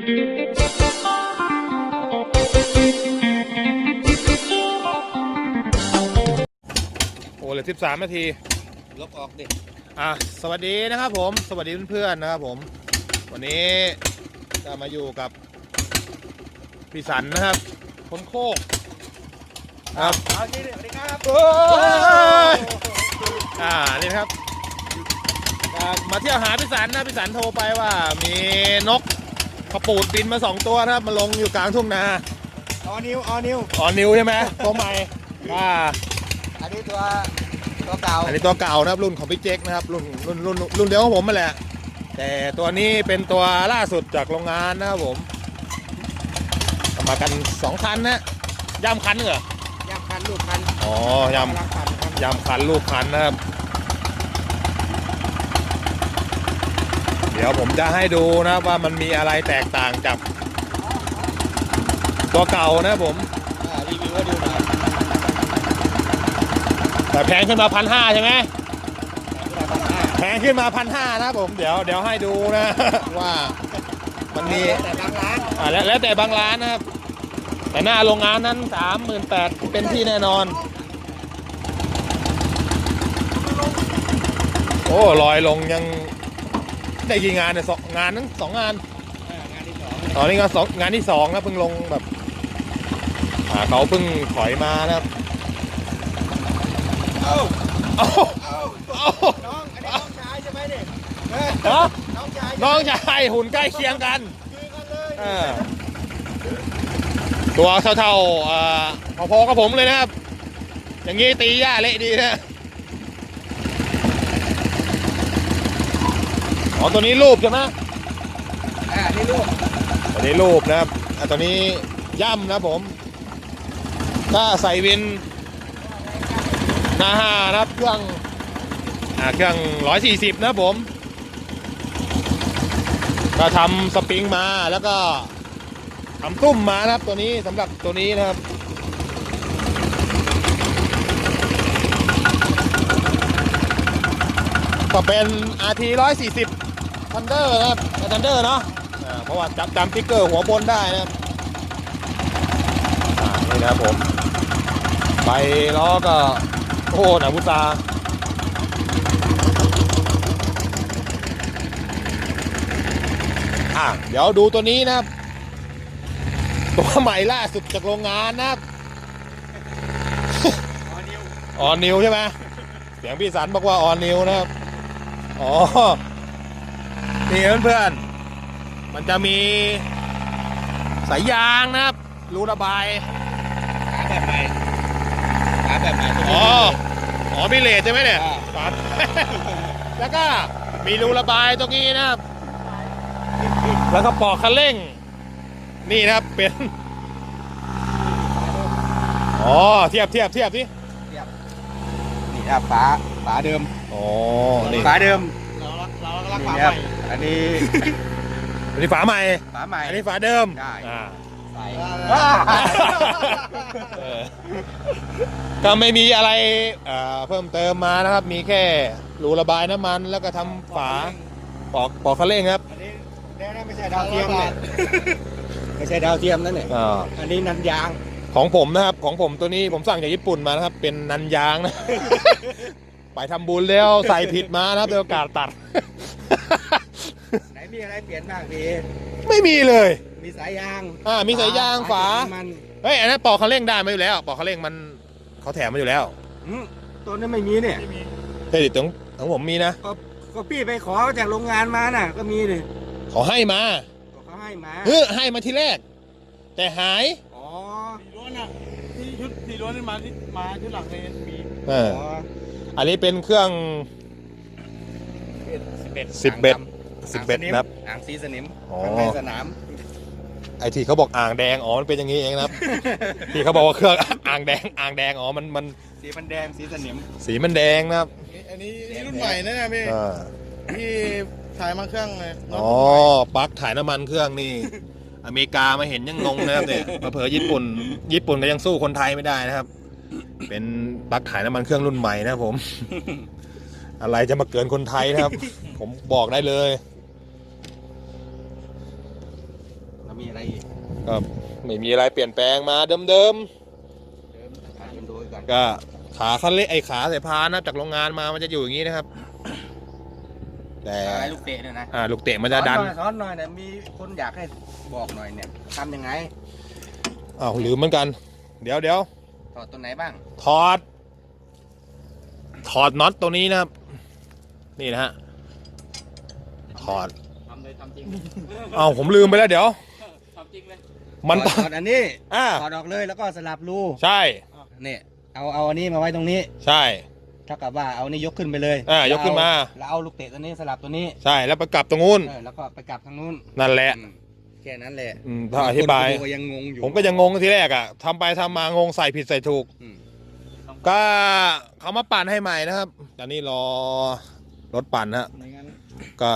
โอ้เหลือสิบสามนาที ลบออกดิ อะ สวัสดีนะครับผม สวัสดีเพื่อนๆนะครับผม วันนี้จะมาอยู่กับ พี่สันนะครับ คนโคกครับเอาที่สวัสดีครับโอ้ยอ่า นี่นะครับอ่ามาเที่ยวหาพี่สันนะพี่สันโทรไปว่ามีนก กระปูดบินมาสองตัวนะครับมาลงอยู่กลางทุ่งนาออนิวออนิวอ๋อนิวใช่ไหมตัวใหม่อ่าอันนี้ตัวตัวเก่าอันนี้ตัวเก่านะครับรุ่นของพี่เจ๊กนะครับรุ่นรุ่นรุ่นรุ่นเดียวของผมมาแหละ แต่ตัวนี้เป็นตัวล่าสุดจากโรงงานนะครับผมเอามากันสองคันนะย่ำคันเหรอยำคันลูกคันอ๋อยกำลังคันครับำยำคันลูกคันนะครับ ดี๋ยวผมจะให้ดูนะครับว่ามันมีอะไรแตกต่างจากตัวเก่านะครับผมอ่ารีวิวให้ดูหน่อยแต่แพงขึ้นมาพันห้าใช่ไหมแต่พันห้าแพงขึ้นมาพันห้านะครับผมเดี๋ยวเดี๋ยวให้ดูนะว่ามันมีแต่บางร้านอ่าแล้วแล้วแต่บางร้านนะครับ แต่หน้าโรงงานนั้นสามหมื่นแปดเป็นที่แน่นอน โอ้ลอยลงยัง ได้กี่งานเนี่ยสองงานนั้นสองงานอ่างานที่สองตอนนี้ก็สองงานที่สองนะเพิ่งลงแบบอ่าเขาเพิ่งถอยมานะครับเอ้าเอ้าเอ้าเอ้าน้องอันนี้น้องชายใช่ไหมเนี่ยเออฮะน้องชายน้องชายหุ่นใกล้เคียงกันคือกันเลยเออตัวเท่าๆอ่าพอๆกับผมเลยนะครับ อย่างนี้ตีหญ้าเละดีนะ อ๋อตัวนี้รูปใช่ไหมอ่านี่ลูกตัวนี้รูปนะครับอะตัวนี้ย่ำนะผม ถ้าใส่วินหน้าห้านะครับเครื่องอ่าเครื่องร้อยสี่สิบนะผม ก็ทำสปริงมาแล้วก็ทำตุ้มมานะครับตัวนี้สำหรับตัวนี้นะครับก็เป็น RT 140 Thunder นะครับ Thunder เนาะอ่าเพราะว่าจำจำติ๊กเกอร์หัวบนได้นะครับอ่านี่นะครับผมใบล้อก็โอ้โหหนังพุตราอะเดี๋ยวดูตัวนี้นะครับ ตัวใหม่ล่าสุดจากโรงงานนะครับออนิวออนนิวใช่ไหมเสียงพี่สันบอกว่าออนนิวนะครับ อ๋อ นี่เพื่อนๆ มันจะมีสายยางนะครับ รูระบายขาแบบใหม่ขาแบบใหม่อ๋ออ๋อมีเลทใช่ไหมเนี่ยอ่าครับแล้วก็มีรูระบายตรงนี้นะครับ แล้วก็ปอกคันเร่ง นี่นะครับเป็นอ๋อเทียบเทียบเทียบสินี่ครับฝาฝาเดิมอ๋อนี่ฝาเดิมเราเราก็รักนี่ษาครับใหม่ อันนี้อันนี้ฝาใหม่ ฝาใหม่ อันนี้ฝาเดิมได้อ่าใส่เออก็ไม่มีอะไรเอ่อเพิ่มเติมมานะครับ มีแค่รูระบายน้ำมันแล้วก็ทำฝาปอกปอกคันเร่งครับอันนี้แน่ๆไม่ใช่ดาวเทียมเนี่ยไม่ใช่ดาวเทียมนั่นเนี่ยอ่าอันนี้นันยางของผมนะครับ ของผมตัวนี้ผมสั่งจากญี่ปุ่นมานะครับ เป็นนันยางนะ ไปทำบุญแล้วใส่ผิดมานะครับเดี๋ยวโอกาสตัดไหน มีอะไรเปลี่ยนบ้างพี่ไม่มีเลย มีสายยางอ่ามีสายยางฝา มันเฮ้ยอันนั้นปอกคันเร่งได้มาอยู่แล้วปอกคันเร่งมันเขาแถมมาอยู่แล้วอืมตัวนี้ไม่มีเนี่ยเครดิตของของผมมีนะก็ก็พี่ไปขอจากโรงงานมาน่ะ ก็มีเลยขอให้มาก็เขาให้มาเฮ้ยให้มาทีแรก แต่หายอ๋อสี่ล้วนอะที่ชุดสี่ล้วนนี่มาที่มาชุดหลังเลยมีเอออ๋ออันนี้เป็นเครื่องสิบเอ็ดสิบเอ็ด สิบเอ็ดนะครับ อ่างสีสนิมอ๋อ ข้างในสนาม ไอที่เขาบอกอ่างแดง อ๋อ มันเป็นอย่างนี้เองนะครับ ที่เขาบอกว่าเครื่องอ่างแดง อ่างแดง อ๋อ มัน มัน สีมันแดงสีสนิม สีมันแดงนะครับอันนี้นี่รุ่นใหม่นะเนี่ยพี่อ่าที่ถ่ายมาเครื่องเลยน้งอ๋อ ปลั๊กถ่ายน้ำมันเครื่องนี่ อเมริกามาเห็นยังงงนะครับเนี่ยมาเผลอญี่ปุ่น ญี่ปุ่นก็ยังสู้คนไทยไม่ได้นะครับ เป็นปลั๊กถ่ายน้ำมันเครื่องรุ่นใหม่นะครับผม อะไรจะมาเกินคนไทยนะครับ ผมบอกได้เลยมีอะไรอีกก็ไม่มีอะไรเปลี่ยนแปลงมาเดิมเดิมขายกันโดยก่อนๆ ก็ขาคันเล็กไอ้ขาสายพานนะจากโรงงานมามันจะอยู่อย่างนี้นะครับ แต่อะไรลูกเตะเนี่ยนะอ่าลูกเตะมันจะดัน สอหอยสอนหน่อยเนี่ยมีคนอยากให้บอกหน่อยเนี่ยทำยังไงอ้าวลืมเหมือนกัน เดี๋ยวเดี๋ยว ถอดตัวไหนบ้างถอด ถอดน็อตตัวนี้นะครับ นี่นะฮะถอดทำเลยทำจริงอ้าวผมลืมไปแล้วเดี๋ยว ทำจริงเลยมันถต้ออดงถอดอันนี้อ่าถอดออกเลยแล้วก็สลับรูใช่เนี่ยเอาเอาอันนี้มาไว้ตรงนี้ใช่ เท่ากับว่าเอานี่ยกขึ้นไปเลยอ่ายกขึ้นมา แล้วเอาลูกเตะตัวนี้สลับตัวนี้ใช่แล้วไปกลับตรงนู้นเออแล้วก็ไปกลับทางนู้นนั่นแหละอืมแค่นั้นแหละอืมถ้าอธิบาย คนดูยังงงอยู่ผมก็ยังงงทีแรกอะทำไปทำมางงใส่ผิดใส่ถูก อืมก็เขามาปั่นให้ใหม่นะครับ ตอนนี้รอ รถปั่นฮะไม่งั้นก็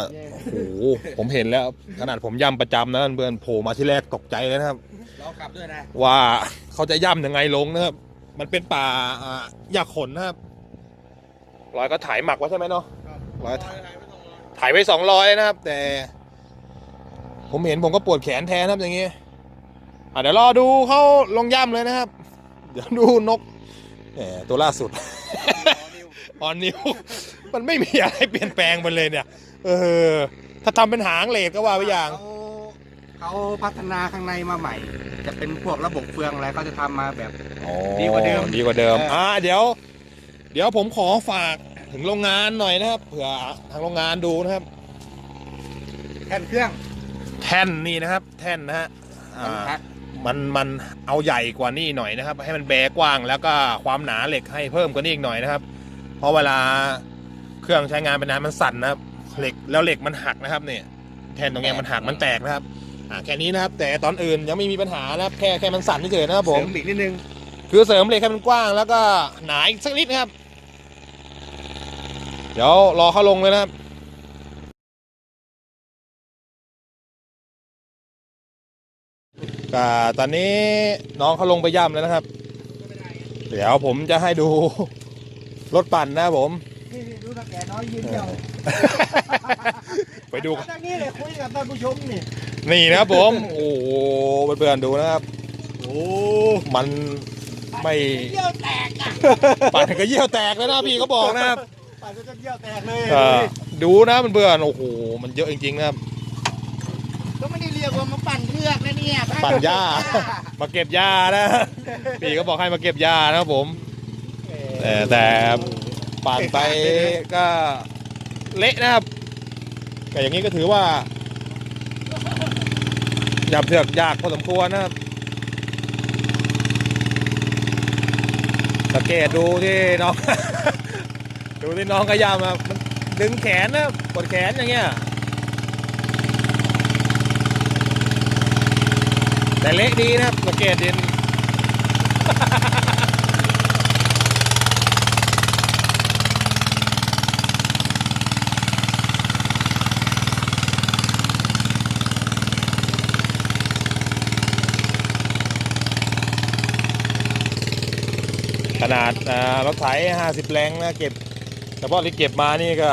โอ้โหผมเห็นแล้ว ขนาดผมย่ำประจำนะเพื่อนโผล่มาที่แรกตกใจเลยนะครับ เรากลับด้วยนะว่าเขาจะย่ำยังไงลงนะครับ มันเป็นป่าอ่าหญ้าขนนะครับร้อยก็ถ่ายหมักไว้ใช่ไหมเนาะร้อยถ่ายไว้สองร้อยนะครับ แต่ ผมเห็นผมก็ปวดแขนแทนนะครับอย่างงี้อะเดี๋ยวรอดูเขาลงย่ำเลยนะครับ เดี๋ยวดูนกแหมตัวล่าสุดออนนิว มันไม่มีอะไรเปลี่ยนแปลงมันเลยเนี่ย เออ ถ้าทำเป็นหางเหล็กก็ว่าไปอย่าง เขาเขาพัฒนาข้างในมาใหม่ จะเป็นพวกระบบเฟืองอะไรเขาจะทำมาแบบ อ๋อดีกว่าเดิมดีกว่าเดิม เอออ่ อ่า เดี๋ยว เดี๋ยวผมขอฝากถึงโรงงานหน่อยนะครับ เผื่อทางโรงงานดูนะครับ แท่นเครื่องแท่นนี่นะครับ แท่นนะฮะอ่าพักมันมันเอาใหญ่กว่านี้หน่อยนะครับ ให้มันแบกกว้างแล้วก็ความหนาเหล็กให้เพิ่มกว่านี้อีกหน่อยนะครับ เพราะเวลา เครื่องใช้งานไปนานมันสั่นนะครับเหล็กแล้วเหล็กมันหักนะครับเนี่ยแท่นตรงเนี้ยมันหักมันแตกนะครับอ่าแค่นี้นะครับ แต่ตอนอื่นยังไม่มีปัญหานะครับแค่แค่มันสั่นเฉยๆนะครับเสผริมมอีกนิดนึง คือเสริมเหล็กให้มันกว้างแล้วก็หนาอีกสักนิดนะครับ เดี๋ยวรอเขาลงเลยนะครับก็ตอนนี้น้องเขาลงไปย่ำแล้วนะครับ เดี๋ยวผมจะให้ดู รถปั่นนะครับผม นี่ดูตะแกน้อยยืนเดียวไปดู ทางนี้เลยคุยกับท่านผู้ชมนี่นี่นะครับผม โอ้โหเพื่อนๆดูนะครับ โอ้มันไม่ เยี่ยวแตกอะปั่นก็เยี่ยวแตกแล้วนะพี่เขาบอกนะครับปั่นจนเยี่ยวแตกเลยเออดูนะเพื่อนๆโอ้โห มันเยอะจริงๆนะครับ ก็ไม่ได้เรียกว่ามาปั่นเครื่องนะเนี่ยปั่นหญ้า มาเก็บหญ้านะ พี่ก็บอกให้มาเก็บหญ้านะครับผม แต่แต่ ปั่นไปก็เละนะครับ แต่อย่างนี้ก็ถือว่าหยับเถือกยากพอสมควรนะครับ สังเกตดูที่น้อง ดูที่น้องขยำอะมันดึงแขนนะกดแขนอย่างเงี้ย แต่เละดีนะครับสังเกตดิน ขนาดอ่ารถไถ50 แรงนะเก็บเฉพาะที่เก็บมานี่ก็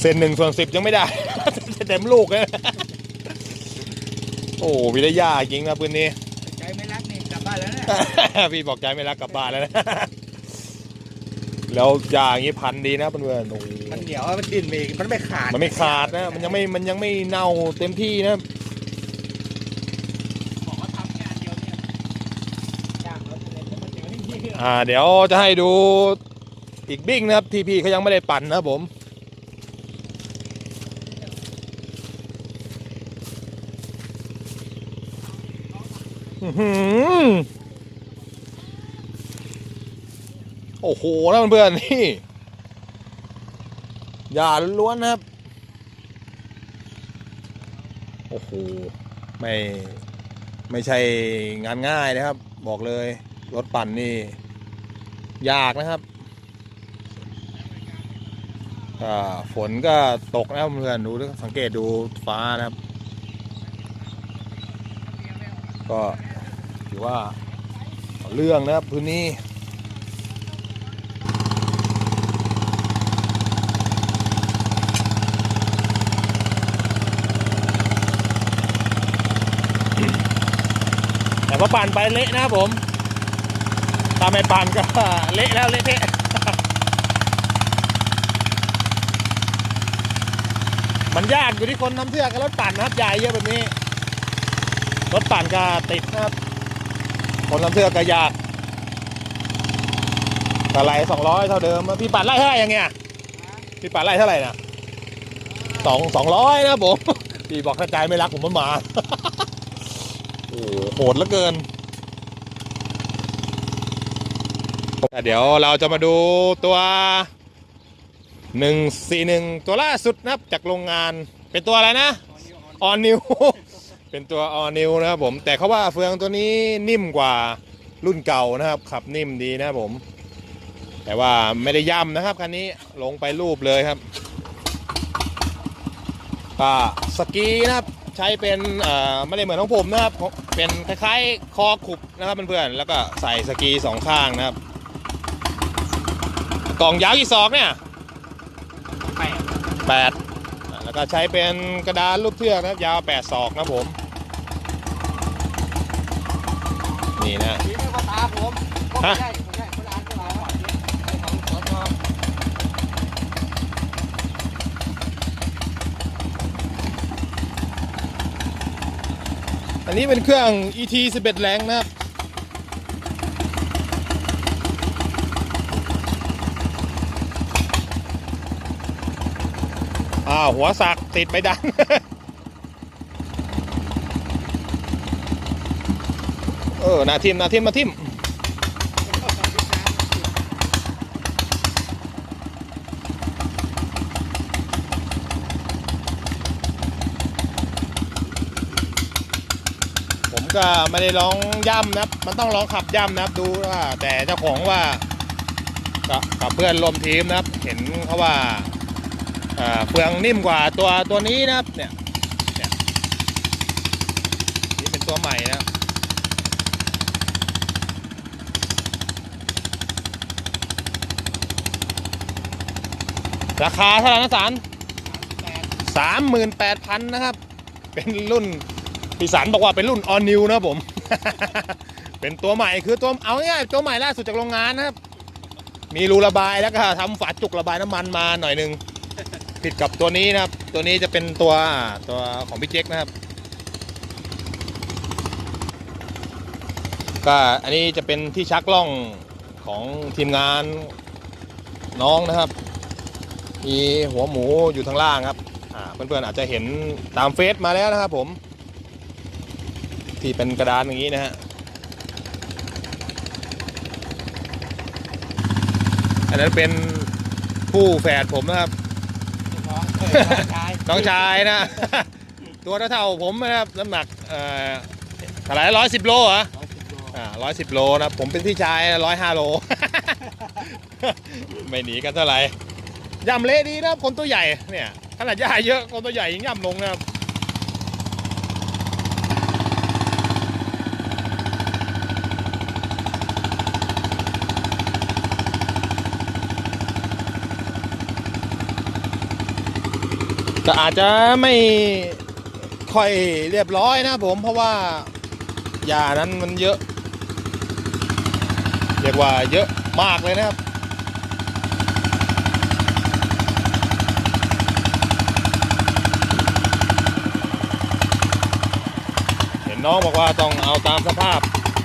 เซนหนึ่งส่วนสิบยังไม่ได้ เต็มลูกเลยโอ้วิทยาจริงนะปืนนี้ใจไม่รักนี่กลับบ้านแล้วเนี่ยพี่บอกใจไม่รักกลับบ้านแล้วนะแล้วยาอย่างนี้พันดีนะเพื่อนๆโอ้โหมันเหนียวมันดิ้นไปอีกมันไม่ขาดมันไม่ขาดนะมันยังไม่มันยังไม่เน่าเต็มที่นะ บอกว่าทำแค่อันเดียวเนี่ยยากแล้วเลยจะมาเจ อ่าเดี๋ยวจะให้ดูอีกบิ้งนะครับที่พี่เขายังไม่ได้ปั่นนะผมอื้อหือโอ้โหนะเพื่อนๆนี่อย่าล้วนนะครับ โอ้โห ไม่ ไม่ใช่งานง่ายนะครับ บอกเลย รถปั่นนี่ ยากนะครับฝนก็ตกนะครับเพื่อนดูสังเกตดูฟ้านะครับ ก็ถือว่าเรื่องนะครับพื้นนี้แต่พอปั่นไปเละนะครับผม ถ้าไม่ปั่นก็เละแล้วเละเทะมันยากอยู่ที่คนทำเสื้อกับรถปั่นนะครับใหญ่เยอะแบบนี้ รถปั่นก็ติดนะครับ คนทำเสื้อก็ยากอะไรสองร้อยเท่าเดิมพี่ปั่นไล่เท่าไหร่ยังเงี้ยพี่ปั่นไล่เท่าไหร่นะสองสองร้อยนะผมพี่บอกถ้าใจไม่รักผมมันมาโอ้โหโหดเหลือเกิน เดี๋ยวเราจะมาดูตัวหนึ่งสี่หนึ่งตัวล่าสุดนะครับจากโรงงานเป็นตัวอะไรนะออนนิวเป็นตัวออนนิวนะครับผม แต่เขาว่าเฟืองตัวนี้นิ่มกว่ารุ่นเก่านะครับ ขับนิ่มดีนะครับผม แต่ว่าไม่ได้ย่ำนะครับคันนี้ลงไปรูปเลยครับก็สกีนะครับใช้เป็นไม่ได้เหมือนของผมนะครับ เป็นคล้ายๆคอขุบนะครับเพื่อนๆแล้วก็ใส่สกีสองข้างนะครับ กล่องยาวกี่ศอกเนี่ยแปดแปดอ่าแล้วก็ใช้เป็นกระดานรูปเทือกนะครับยาวแปดศอกนะครับผม นี่นะนี่ไม่ว่าตาผมก็ไม่ฮะใช่ไม่ใช่คนอ่านก็หลายว่าไอ้ของสอนออันนี้เป็นเครื่อง ET 11 แรงนะครับ อ้าวหัวสักติดไปดังเออนาทิมนาทิมมาทิมผมก็ไม่ได้ลองย่ำนะครับมันต้องลองขับย่ำนะครับดูว่าแต่เจ้าของว่ากับเพื่อนรวมทีมนะครับ เห็นเขาว่า เฟืองนิ่มกว่าตัวตัวนี้นะครับเนี่ยเนี่ยนี่เป็นตัวใหม่นะราคาเท่าไหร่นะสารสามหมื่นแปดพันนะครับ เป็นรุ่นพี่สันบอกว่าเป็นรุ่นออนิวนะผม เป็นตัวใหม่คือตัวเอาง่ายตัวใหม่ล่าสุดจากโรงงานนะครับ มีรูระบายแล้วก็ทำฝาจุกระบายน้ำมันมาหน่อยหนึง ผิดกับตัวนี้นะครับ ตัวนี้จะเป็นตัวตัวของพี่เจ๊กนะครับ ก็อันนี้จะเป็นที่ชักล่องของทีมงานน้องนะครับ มีหัวหมูอยู่ทางล่างครับเพื่อนๆอาจจะเห็นตามเฟซมาแล้วนะครับผม ที่เป็นกระดานอย่างนี้นะฮะอันนั้นเป็นผู้แฝดผมนะครับ น้องเออน้องชายน้องชายนะ ตัวเท่าๆผมนะครับน้ำหนักเอ่อเท่าไหร่ร้อยสิบโลเหรอร้อยสิบโลอ่าร้อยสิบโลนะผมเป็นพี่ชายร้อยห้าโล ไม่หนีกันเท่าไหร่ย่ำเละดีนะครับคนตัวใหญ่เนี่ยขนาดย่าเยอะคนตัวใหญ่ยังย่ำลงนะครับ ก็อาจจะไม่ค่อยเรียบร้อยนะผมเพราะว่าหญ้านั้นมันเยอะ เรียกว่าเยอะมากเลยนะครับเห็นน้องบอกว่าต้องเอาตามสภาพ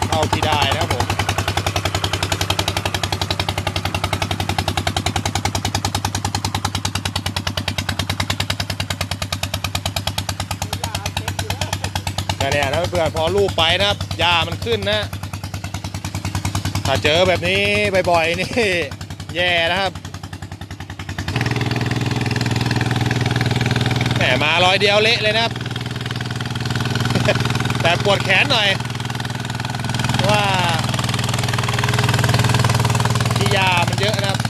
เท่าที่ได้นะครับผม เนี่ยนะเพื่อนพอลูบไปนะครับหญ้ามันขึ้นนะ ถ้าเจอแบบนี้บ่อยๆนี่ แย่นะครับแหมมาร้อยเดียวเละเลยนะครับ แต่ปวดแขนหน่อยเพราะว่าที่ยามันเยอะนะครับ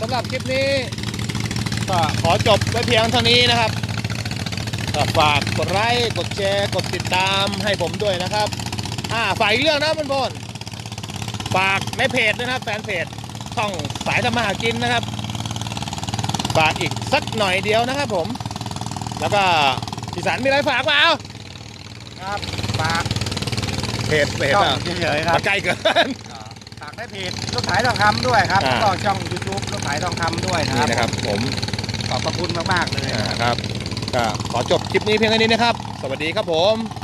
เำหรับคลิปนี้ ก็ข อจบไว้เพียงเท่านี้นะครับก็ฝากกดไลค์กดแชร์กดติดตามให้ผมด้วยนะครับอ่าฝากอีกเรื่องนะเพื่อนๆฝากในเพจนะครับแฟนเพจช่องสายทำมาหากินนะครับฝากอีกสักหน่อยเดียวนะครับผม แล้วก็พี่สันมีอะไรฝากเปล่าครับฝากเพจเพจช่องอะเฉยๆครับใกล้เกินฝากได้เพจรถขายทองคำด้วยครับอ่าแล้วก็ช่อง YouTube รถขายทองคำด้วยนะคนี่รับนะครับผม ขอบพระคุณมากๆเลยครับ ก็ขอจบคลิปนี้เพียงเท่านี้นะครับ สวัสดีครับผม